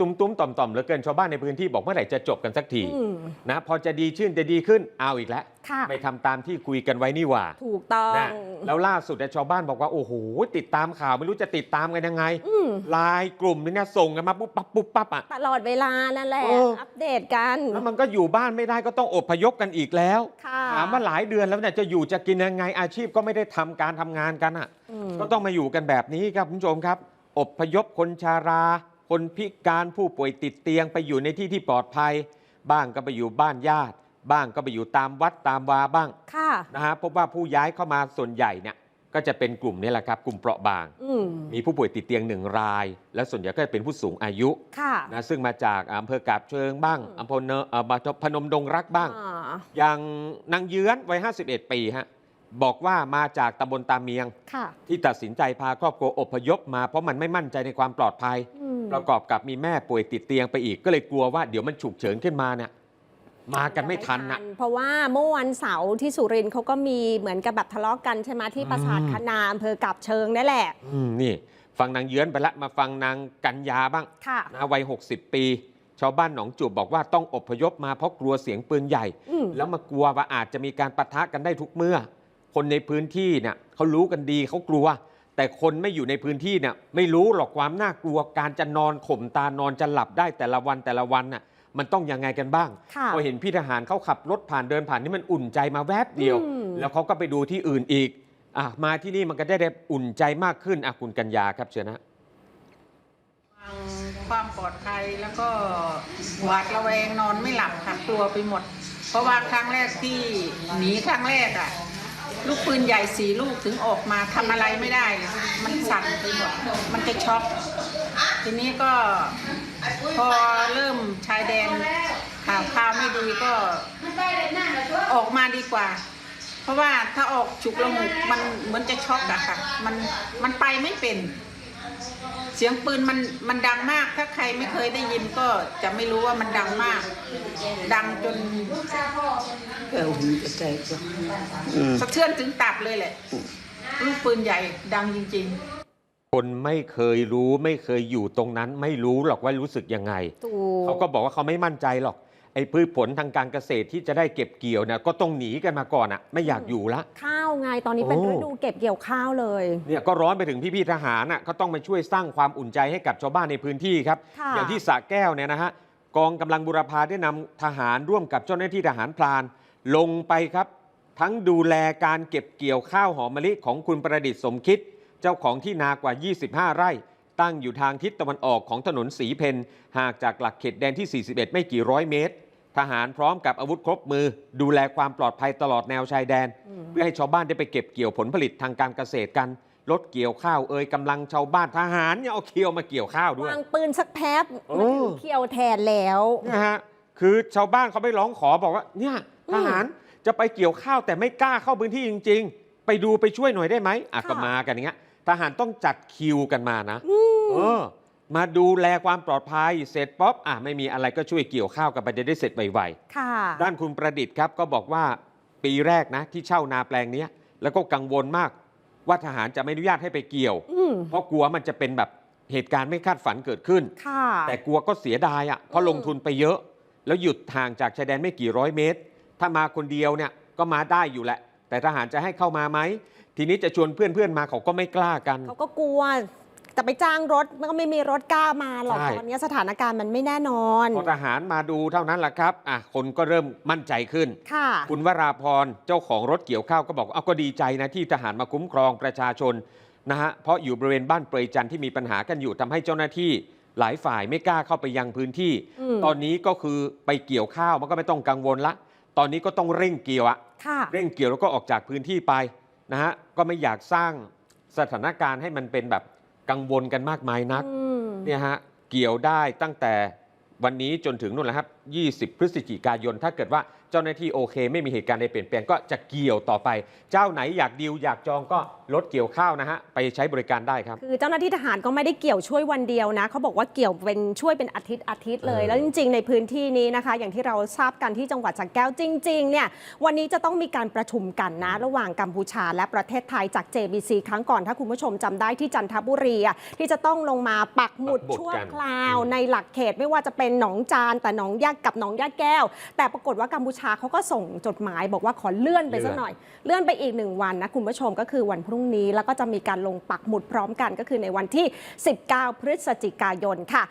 ตุ้มตุ้มๆต่อมต่อมๆเหลือเกินชาวบ้านในพื้นที่บอกเมื่อไหร่จะจบกันสักทีอืมนะพอจะดีขึ้นจะดีขึ้นเอาอีกแล้วค่ะไม่ทำตามที่คุยกันไว้นี่หว่า ถูกต้องนะแล้วล่าสุดเนี่ยชาวบ้านบอกว่าโอ้โหติดตามข่าวไม่รู้จะติดตามกันยังไงอืมไลายกลุ่มนี่เนี่ยส่งกันมาปุ๊บปั๊บปุ๊บปั๊บอะตลอดเวลานั่นแหละเอออัปเดตกันแล้วมันก็อยู่บ้านไม่ได้ก็ต้องอพยพกันอีกแล้วค่ะถามว่าหลายเดือนแล้วเนี่ยจะอยู่จะกินยังไงอาชีพก็ไม่ได้ทำการทำงานกันอะอืมก็ต้องมาอยู่กันแบบนี้ครับคุณผู้ชมครับอพยพคนชารา คนพิการผู้ป่วยติดเตียงไปอยู่ในที่ที่ปลอดภัย บ้างก็ไปอยู่บ้านญาติ บ้างก็ไปอยู่ตามวัดตามวาบ้างค่ะนะฮะพบว่าผู้ย้ายเข้ามาส่วนใหญ่เนี่ยก็จะเป็นกลุ่มนี้แหละครับ กลุ่มเปราะบางอืมมีผู้ป่วยติดเตียงหนึ่งราย และส่วนใหญ่ก็จะเป็นผู้สูงอายุค่ะนะซึ่งมาจากอำเภอกาบเชิงบ้างอืมอำเภอเนเอ่อมาพนมดงรักบ้างอ่าอย่างนางเยื้อนวัย 51 ปีฮะบอกว่ามาจากตำบลตาเมียงค่ะที่ตัดสินใจพาครอบครัวอพยพมาเพราะมันไม่มั่นใจในความปลอดภัยอืม ประกอบกับมีแม่ป่วยติดเตียงไปอีก ก็เลยกลัวว่าเดี๋ยวมันฉุกเฉินขึ้นมาเนี่ยมากันไม่ทันนะเพราะว่าเมื่อวันเสาร์ที่สุรินทร์เขาก็มีเหมือนกับแบบทะเลาะกันใช่ไหมที่ปราสาทอืมคณาอำเภอกับเชิงนั่นแหละอืมนี่ ฟังนางเยื้อนไปละมาฟังนางกัญญาบ้างค่ะนะวัย 60 ปี ชาวบ้านหนองจูบบอกว่าต้องอพยพมาเพราะกลัวเสียงปืนใหญ่อืมแล้วมากลัวว่าอาจจะมีการปะทะกันได้ทุกเมื่อ คนในพื้นที่เนี่ยเขารู้กันดีเขากลัว แต่คนไม่อยู่ในพื้นที่เนี่ยไม่รู้หรอกความน่ากลัวการจะนอนข่มตานอนจะหลับได้แต่ละวันแต่ละวันน่ะมันต้องยังไงกันบ้างค่ะพอเห็นพี่ทหารเขาขับรถผ่านเดินผ่านนี่มันอุ่นใจมาแวบเดียวอืมแล้วเขาก็ไปดูที่อื่นอีกอะมาที่นี่มันก็ได้ได้อุ่นใจมากขึ้นอะคุณกัญญาครับเชิญนะความปลอดภัยแล้วก็หวาดระแวงนอนไม่หลับค่ะกลัวไปหมด เพราะว่าครั้งแรกที่หนีครั้งแรกอะ่ะ ลูกปืนใหญ่สีลูกถึงออกมาทำอะไรไม่ได้เลยมันสั่นไปหมดมันจะช็อกทีนี้ก็พอเริ่มชายแดนข่าวข่าวไม่ดีก็ออกมาดีกว่า เพราะว่าถ้าออกฉุกละหุกมันเหมือนจะช็อกอะค่ะ มันมันไปไม่เป็น เสียงปืนมันมันดังมาก ถ้าใครไม่เคยได้ยินก็จะไม่รู้ว่ามันดังมาก ดังจนเออหูจะใจก็สะเทือนถึงตับเลยแหละ ลูกปืนใหญ่ดังจริง ๆ คนไม่เคยรู้ไม่เคยอยู่ตรงนั้น ไม่รู้หรอกว่ารู้สึกยังไง ถูกเขาก็บอกว่าเขาไม่มั่นใจหรอก ไอ้พืชผลทางการเกษตรที่จะได้เก็บเกี่ยวเนี่ยก็ต้องหนีกันมาก่อนอะ ไม่อยากอยู่ละ ข้าวไงตอนนี้เป็นโอ้ ฤดูเก็บเกี่ยวข้าวเลย เนี่ยก็ร้อนไปถึงพี่ๆทหารน่ะก็ต้องมาช่วยสร้างความอุ่นใจให้กับชาวบ้านในพื้นที่ครับ ค่ะ อย่างที่สระแก้วเนี่ยนะฮะ กองกำลังบุรพาได้นำทหารร่วมกับเจ้าหน้าที่ทหารพราน ลงไปครับ ทั้งดูแลการเก็บเกี่ยวข้าวหอมมะลิของคุณประดิษฐ์สมคิด เจ้าของที่นากว่า 25 ไร่ ตั้งอยู่ทางทิศตะวันออกของถนนสีเพนห่างจากหลักเขตแดนที่ 41 ไม่กี่ร้อยเมตร ทหารพร้อมกับอาวุธครบมือ ดูแลความปลอดภัยตลอดแนวชายแดน เพื่อให้ชาวบ้านได้ไปเก็บเกี่ยวผลผลิตทางการเกษตรกัน ลดเกี่ยวข้าวเอ่ยกำลังชาวบ้านทหารเนี่ยเอาเคียวมาเกี่ยวข้าวด้วยวางปืนสักแป๊บโอ้มันถึงเคี่ยวแทนแล้วนะฮะคือชาวบ้านเขาไปร้องขอบอกว่า เนี่ยทหารจะไปเกี่ยวข้าวแต่ไม่กล้าเข้าพื้นที่จริง ๆ ไปดูไปช่วยหน่อยได้ไหมอะค่ะก็มากันอย่างเงี้ยทหารต้องจัดคิวกันมานะเออมาดูแลความปลอดภัยเสร็จป๊อบอะไม่มีอะไรก็ช่วยเกี่ยวข้าวกันไปจะได้เสร็จไวๆค่ะด้านคุณประดิษฐ์ครับก็บอกว่าปีแรกนะที่เช่านาแปลงเนี้ยแล้วก็กังวลมาก ว่าทหารจะไม่อนุญาตให้ไปเกี่ยวอืมเพราะกลัวมันจะเป็นแบบเหตุการณ์ไม่คาดฝันเกิดขึ้นค่ะแต่กลัวก็เสียดายอะเพราะอืมลงทุนไปเยอะ แล้วหยุดห่างจากชายแดนไม่กี่ร้อยเมตร ถ้ามาคนเดียวเนี่ยก็มาได้อยู่แหละ แต่ทหารจะให้เข้ามาไหมทีนี้จะชวนเพื่อนๆมาเขาก็ไม่กล้ากัน เขาก็กลัว แต่ไปจ้างรถมันก็ไม่มีรถกล้ามาหรอกใช่ ตอนนี้สถานการณ์มันไม่แน่นอน พอทหารมาดูเท่านั้นแหละครับอะคนก็เริ่มมั่นใจขึ้น ค่ะ คุณวราพรเจ้าของรถเกี่ยวข้าวก็บอกว่าเอาก็ดีใจนะที่ทหารมาคุ้มครองประชาชนนะฮะเพราะอยู่บริเวณบ้านเปรยจันทร์ที่มีปัญหากันอยู่ทำให้เจ้าหน้าที่หลายฝ่ายไม่กล้าเข้าไปยังพื้นที่ อืม ตอนนี้ก็คือไปเกี่ยวข้าวมันก็ไม่ต้องกังวลละ ตอนนี้ก็ต้องเร่งเกี่ยวอะค่ะ เร่งเกี่ยวแล้วก็ออกจากพื้นที่ไปนะฮะก็ไม่อยากสร้างสถานการณ์ให้มันเป็นแบบ กังวลกันมากมายนักอืมเนี่ยฮะเกี่ยวได้ตั้งแต่วันนี้จนถึงนู่นแหละครับ 20 พฤศจิกายนถ้าเกิดว่า เจ้าหน้าที่โอเค ไม่มีเหตุการณ์ใดเปลี่ยนแปลงก็จะเกี่ยวต่อไป เจ้าไหนอยากดีลอยากจองก็รถเกี่ยวข้าวนะฮะไปใช้บริการได้ครับ คือเจ้าหน้าที่ทหารก็ไม่ได้เกี่ยวช่วยวันเดียวนะเขาบอกว่าเกี่ยวเป็นช่วยเป็นอาทิตย์อาทิตย์เลยเออแล้วจริง ๆ ในพื้นที่นี้นะคะ อย่างที่เราทราบกันที่จังหวัดสระแก้วจริงๆเนี่ยวันนี้จะต้องมีการประชุมกันนะ ระหว่างกัมพูชาและประเทศไทยจาก JBC ครั้งก่อนถ้าคุณผู้ชมจำได้ที่จันทบุรีอะที่จะต้องลงมาปักหมุดปักหมุดชั่วกันคราวอืมในหลักเขตไม่ว่าจะเป็นหนองจานแต่หนองยากกับหนองยาแก้ว แต่ปรากฏว่ากัมพูชาเขาก็ส่งจดหมายบอกว่าขอเลื่อนไปสักหน่อย เลื่อนไปอีกหนึ่งวันนะคุณผู้ชมก็คือวันพรุ่งนี้แล้วก็จะมีการลงปักหมุดพร้อมกันก็คือในวันที่ 19 พฤศจิกายนค่ะ